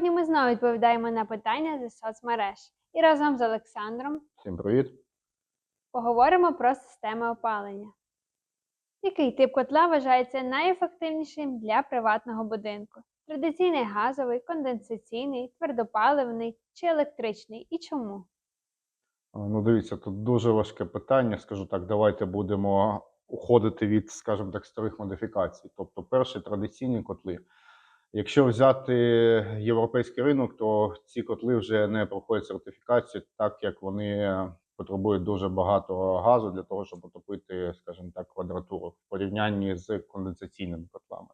Сьогодні ми знову відповідаємо на питання зі соцмереж і разом з Олександром Всім привіт. поговоримо про системи опалення. Який тип котла вважається найефективнішим для приватного будинку? Традиційний газовий, конденсаційний, твердопаливний чи електричний? І чому? Ну, дивіться, тут дуже важке питання. Скажу так, давайте будемо уходити від, скажімо так, старих модифікацій. Тобто, перші традиційні котли. Якщо взяти європейський ринок, то ці котли вже не проходять сертифікацію, так як вони потребують дуже багато газу для того, щоб отопити, скажімо так, квадратуру в порівнянні з конденсаційними котлами.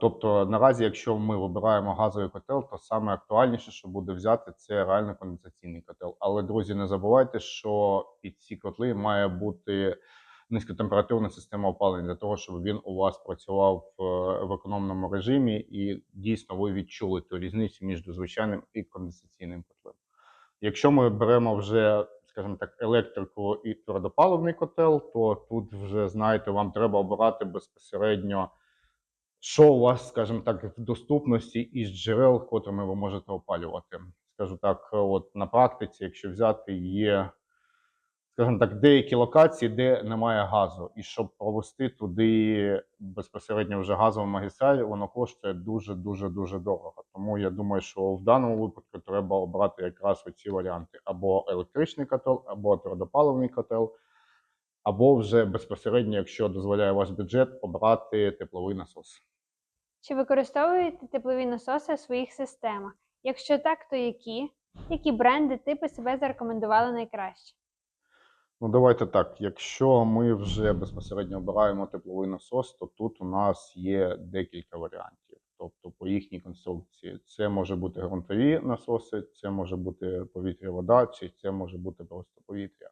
Тобто, наразі, якщо ми вибираємо газовий котел, то саме актуальніше, що буде взяти, це реально конденсаційний котел. Але друзі, не забувайте, що під ці котли має бути низькотемпературна система опалення для того, щоб він у вас працював в, в економному режимі, і дійсно ви відчули ту різницю між звичайним і конденсаційним котлом. Якщо ми беремо вже, скажімо так, електрику і твердопаливний котел, то тут вже знаєте, вам треба обирати безпосередньо що у вас, скажімо так, в доступності із джерел, котрими ви можете опалювати. Скажу так, от на практиці, якщо взяти, є, скажімо так, деякі локації, де немає газу, і щоб провести туди безпосередньо вже газову магістраль, воно коштує дуже дуже дуже дорого. Тому я думаю, що в даному випадку треба обрати якраз оці варіанти: або електричний котел, або твердопаливний котел. Або вже безпосередньо, якщо дозволяє ваш бюджет, обрати тепловий насос. Чи використовуєте теплові насоси у своїх системах? Якщо так, то які? Які бренди, типи себе зарекомендували найкраще? Ну, давайте так. Якщо ми вже безпосередньо обираємо тепловий насос, то тут у нас є декілька варіантів. Тобто, по їхній конструкції, це може бути ґрунтові насоси, це може бути повітря-вода, чи це може бути просто повітря.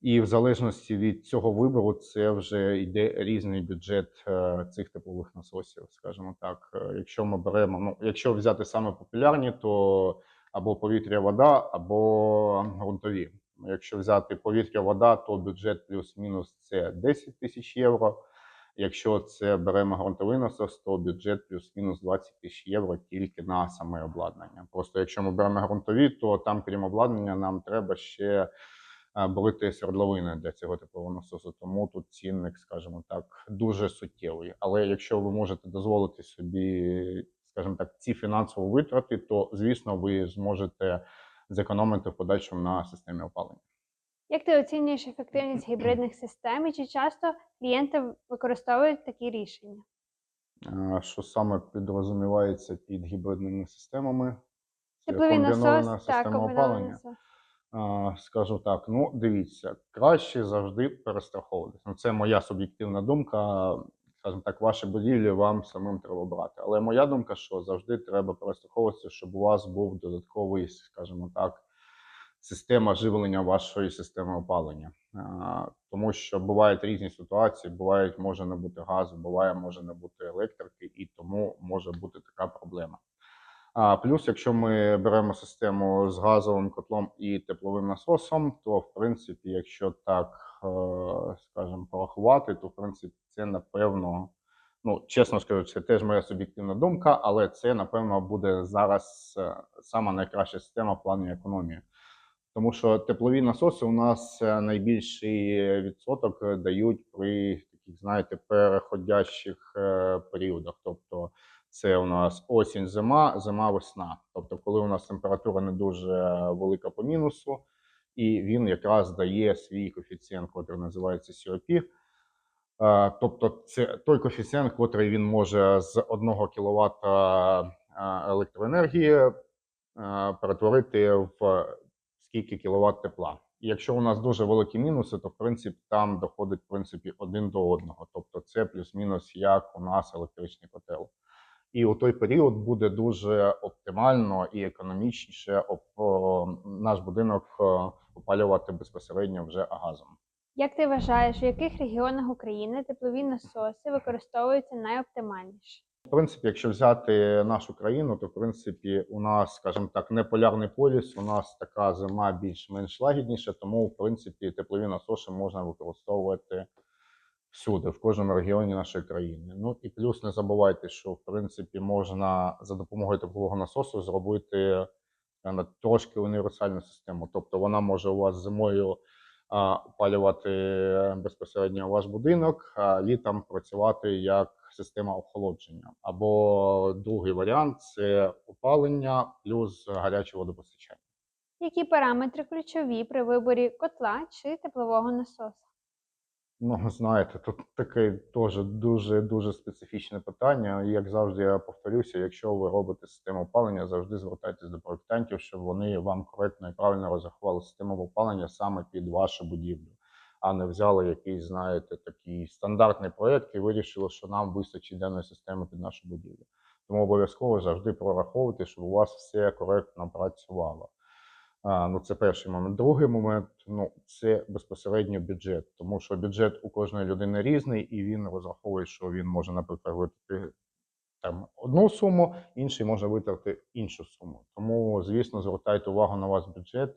І в залежності від цього вибору, це вже йде різний бюджет е, цих теплових насосів, скажімо так. Е, Якщо ми беремо, ну якщо взяти саме популярні, то або повітря-вода, або ґрунтові. Якщо взяти повітря-вода, то бюджет плюс-мінус це 10 тисяч євро. Якщо це беремо ґрунтовий насос, то бюджет плюс-мінус 20 тисяч євро тільки на саме обладнання. Просто якщо ми беремо ґрунтові, то там, крім обладнання, нам треба ще е, брити свердловини для цього теплового насосу. Тому тут цінник, скажімо так, дуже суттєвий. Але якщо ви можете дозволити собі, скажімо так, ці фінансові витрати, то звісно ви зможете зекономити в подальшому на системі опалення. Як ти оцінюєш ефективність гібридних систем і чи часто клієнти використовують такі рішення? Е, Що саме підрозумівається під гібридними системами? Тепловий насос, система комбінований опалення. насос. Скажу так, ну дивіться, краще завжди перестраховуватися. Ну, це моя суб'єктивна думка. Скажімо так, ваші будівлі вам самим треба брати. Але моя думка, що завжди треба перестраховуватися, щоб у вас був додатковий, скажімо так, система живлення вашої системи опалення. Тому що бувають різні ситуації, бувають, може не бути газу, буває, може не бути електрики, і тому може бути така проблема. А плюс, якщо ми беремо систему з газовим котлом і тепловим насосом, то в принципі, якщо так е, скажемо порахувати, то в принципі це напевно, ну чесно скажу, це теж моя суб'єктивна думка, але це напевно буде зараз е, сама найкраща система в плані економії. Тому що теплові насоси у нас е, найбільший відсоток дають при таких, знаєте, переходящих періодах. Тобто це у нас осінь, зима, зима, весна. Тобто, коли у нас температура не дуже велика по мінусу, і він якраз дає свій коефіцієнт, який називається COP. Тобто, це той коефіцієнт, який він може з 1 кВт електроенергії перетворити в скільки кіловат тепла. І якщо у нас дуже великі мінуси, то в принципі там доходить в принципі один до одного. Тобто це плюс-мінус як у нас електричний котел. І у той період буде дуже оптимально і економічніше наш будинок е, опалювати безпосередньо вже газом. Як ти вважаєш, у яких регіонах України теплові насоси використовуються найоптимальніше? В принципі, якщо взяти нашу країну, то в принципі у нас, скажімо так, не полярний полюс, у нас така зима більш-менш лагідніша, тому в принципі теплові насоси можна використовувати всюди, в кожному регіоні нашої країни. Ну і плюс не забувайте, що в принципі можна за допомогою теплового насосу зробити е, трошки універсальну систему. Тобто вона може у вас зимою опалювати безпосередньо ваш будинок, а літом працювати як система охолодження. Або другий варіант це опалення плюс гаряче водопостачання. Які параметри ключові при виборі котла чи теплового насосу? Ну, знаєте, тут таке теж дуже дуже специфічне питання. Як завжди, я повторюся, якщо ви робите систему опалення, завжди звертайтесь до проєктантів, щоб вони вам коректно і правильно розрахували систему опалення саме під вашу будівлю, а не взяли якийсь, знаєте, такий стандартний проєкт і вирішили, що нам вистачить даної системи під нашу будівлю. Тому обов'язково завжди прораховуйте, щоб у вас все коректно працювало. Ну, це перший момент. Другий момент ну, це безпосередньо бюджет, тому що бюджет у кожної людини різний, і він розраховує, що він може, наприклад, витратити там одну суму, інший може витратити іншу суму. Тому, звісно, звертайте увагу на ваш бюджет,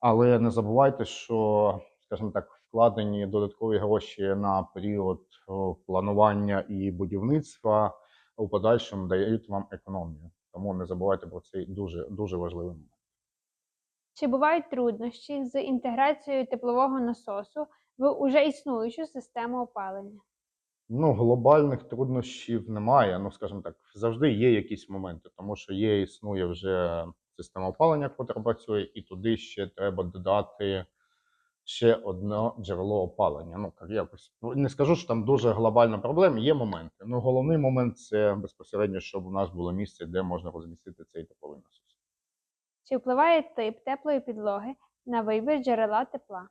але не забувайте, що, скажімо так, вкладені додаткові гроші на період планування і будівництва у подальшому дають вам економію. Тому не забувайте про цей дуже дуже важливий момент. Чи бувають труднощі з інтеграцією теплового насосу в уже існуючу систему опалення? Ну, глобальних труднощів немає. Ну, скажімо так, завжди є якісь моменти, тому що є, існує вже система опалення, яка працює, і туди ще треба додати ще одне джерело опалення. Ну, як якось ну, не скажу, що там дуже глобальна проблема, є моменти. Ну, головний момент це безпосередньо, щоб у нас було місце, де можна розмістити цей тепловий насос. Чи впливає тип теплої підлоги на вибір джерела тепла?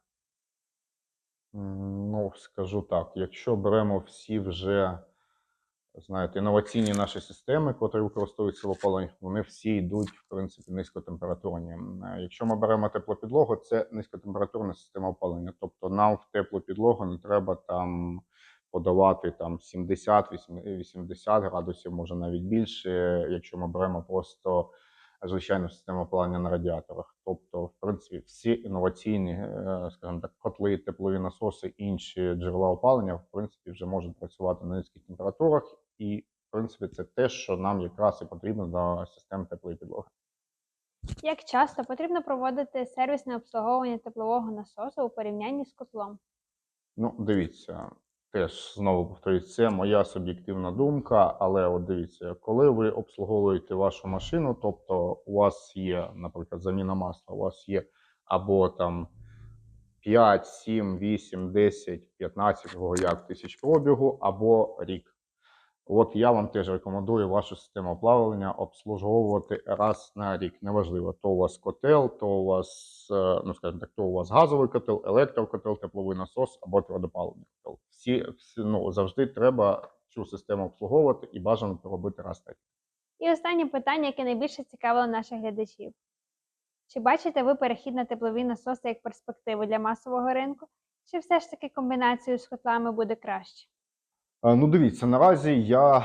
Ну, скажу так, якщо беремо всі вже, знаєте, інноваційні наші системи, котрі використовуються в опаленні, вони всі йдуть, в принципі, низькотемпературні. Якщо ми беремо теплопідлогу, це низькотемпературна система опалення. Тобто нам в теплу підлогу не треба там подавати там 70, 80 градусів, може навіть більше, якщо ми беремо просто звичайну систему опалення на радіаторах. Тобто, в принципі, всі інноваційні, е, скажімо так, котли, теплові насоси, інші джерела опалення, в принципі, вже можуть працювати на низьких температурах, і в принципі це те, що нам якраз і потрібно до систем теплої підлоги. Як часто потрібно проводити сервісне обслуговування теплового насосу у порівнянні з котлом? Ну, дивіться, теж знову повторюсь, це моя суб'єктивна думка, але от дивіться, коли ви обслуговуєте вашу машину, тобто у вас є, наприклад, заміна масла, у вас є або там 5, 7, 8, 10, 15, кого як тисяч пробігу, або рік. От я вам теж рекомендую вашу систему оплавлення обслуговувати раз на рік. Неважливо, то у вас котел, то у вас, е, ну скажімо так, то у вас газовий котел, електрокотел, тепловий насос або твердопаливний котел. Всі, всі ну, завжди треба цю систему обслуговувати і бажано це робити раз на рік. І останнє питання, яке найбільше цікавило наших глядачів. Чи бачите ви перехід на теплові насоси як перспективу для масового ринку? Чи все ж таки комбінацію з котлами буде краще? Е, Ну, дивіться, наразі я е,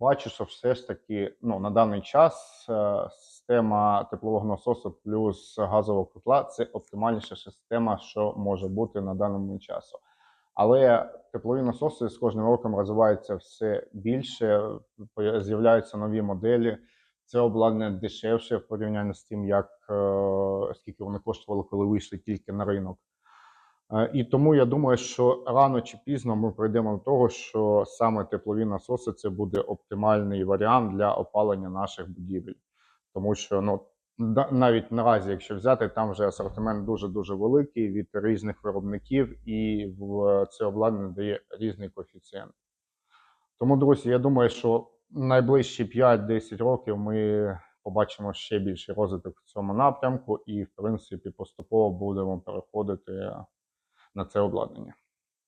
бачу, що все ж таки ну, на даний час е, система теплового насосу плюс газового котла це оптимальніша система, що може бути на даному часу. Але теплові насоси з кожним роком розвиваються все більше, з'являються нові моделі. Це обладнання дешевше в порівнянні з тим, як скільки вони коштували, коли вийшли тільки на ринок. Е, І тому я думаю, що рано чи пізно ми прийдемо до того, що саме теплові насоси це буде оптимальний варіант для опалення наших будівель. Тому що ну, навіть наразі, якщо взяти, там вже асортимент дуже дуже великий від різних виробників, і в це обладнання дає різний коефіцієнт. Тому, друзі, я думаю, що найближчі 5-10 років ми побачимо ще більший розвиток в цьому напрямку, і, в принципі, поступово будемо переходити на це обладнання.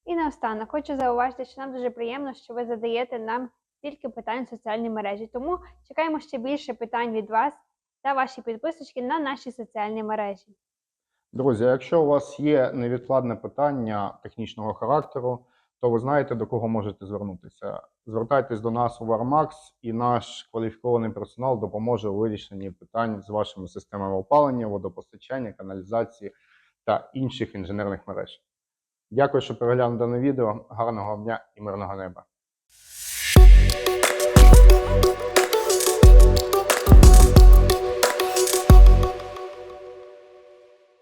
І наостанок хочу зауважити, що нам дуже приємно, що ви задаєте нам стільки питань в соціальній мережі. Тому чекаємо ще більше питань від вас та ваші підписочки на наші соціальні мережі. Друзі, якщо у вас є невідкладне питання технічного характеру, то ви знаєте, до кого можете звернутися. Звертайтесь до нас у Warmax, і наш кваліфікований персонал допоможе у вирішенні питань з вашими системами опалення, водопостачання, каналізації та інших інженерних мереж. Дякую, що переглянули дане відео. Гарного дня і мирного неба.